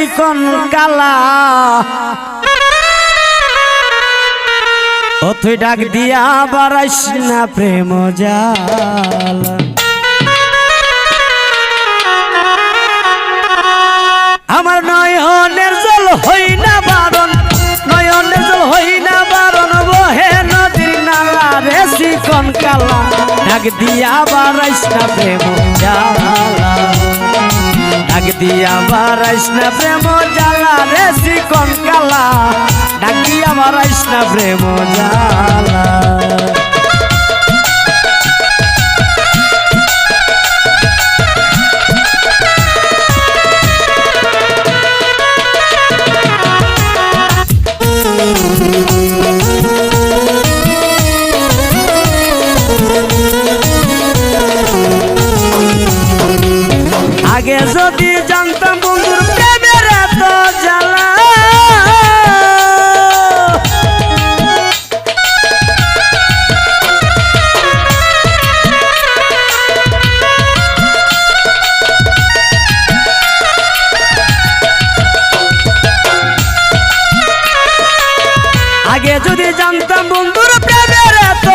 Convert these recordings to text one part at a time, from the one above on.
চিকন কালা। তুই ডাক দিয়া বারাইস না প্রেম জালা। আমার নয়নের জল হই না বারণ, নয়নের জল হই না বারণ বহে নদীর নালা রে চিকন কালা। ডাক দিয়া বারাইস না প্রেম জালা। ডাক দিয়া বারাইস না প্রেম জালা রে চিকন কালা ডাক দিয়া বারাইস না প্রেম জালা আগে যদি জানতাম বন্ধুর প্রেমের এত জ্বালা। আগে যদি জানতাম বন্ধুর প্রেমের এত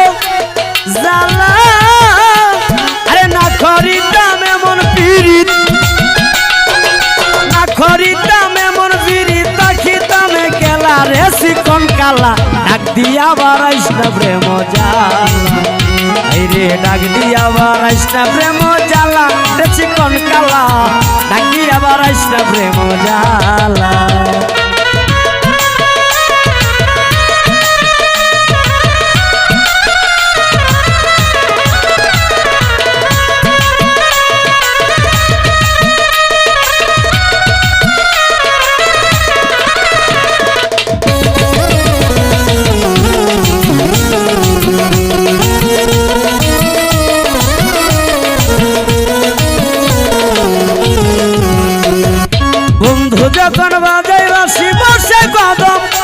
জ্বালা। শিকন ডাক দিয়া বারাইস না প্রেম জ্বালা রে, ডাক দিয়া বারাইস না প্রেম জ্বালা রে শিকন কালা, ডাক দিয়া বারাইস না প্রেম জ্বালা I don't know.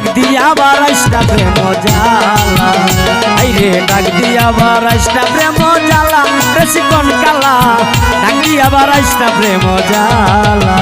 ডাক দিয়া বারাইসটা প্রেম জালা আই রে, ডাক দিয়া বারাইসটা প্রেম জালা বেশি কোন কালা, ডাক দিয়া বারাইসটা প্রেম জালা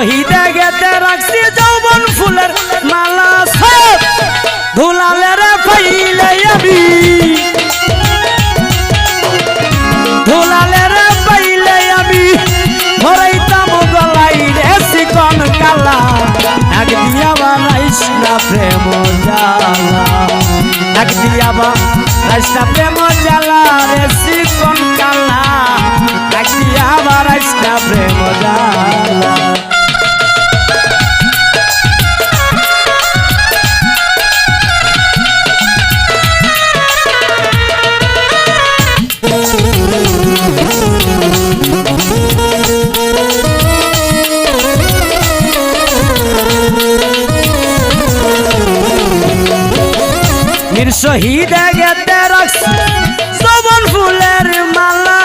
শহীদে গেতে রাখছি যৌবন ফুলের মালা সব। ধুলালের ফাইলে আমি। ধুলালের পাইলে আমি। ধরাইতাম গলাই রে চিকন কালা। ডাক দিয়া বানাইস না প্রেম জালা ডাক দিয়া বানাইস না প্রেম জালা রে চিকন কালা। ডাক দিয়া বানাইস না প্রেম জালা বীর শহীদ গেতে রাখছি সবন ফুলের মালা।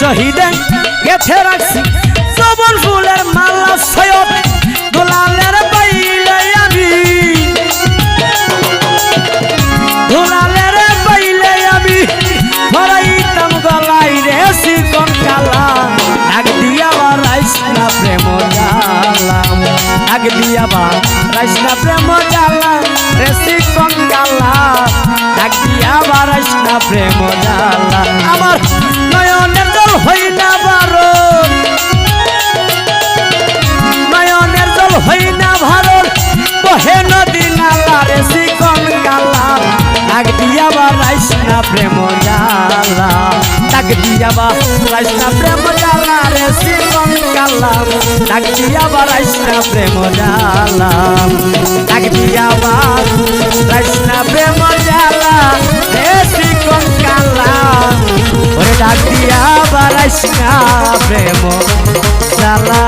শহীদ গেছে রাখছি সবন ফুলের মালা সৈয়দ প্রেম জ্বালা আমার নয়নের জল হইলা বারণ নয়নের জল হই না বহে নদী নালা রে শিকন কালা। ডাক দিয়া বা রাইস না প্রেম জালা ডাক দিয়া বা রাইস না প্রেম জালা রে শিকন কালা। ডাক দিয়া বা রাইস না প্রেম জালা ডাক দিয়া বা রাইস না প্রেম জালা রে কম কালা ওরে ডাক দিয়া বাড়াইস না প্রেম জালা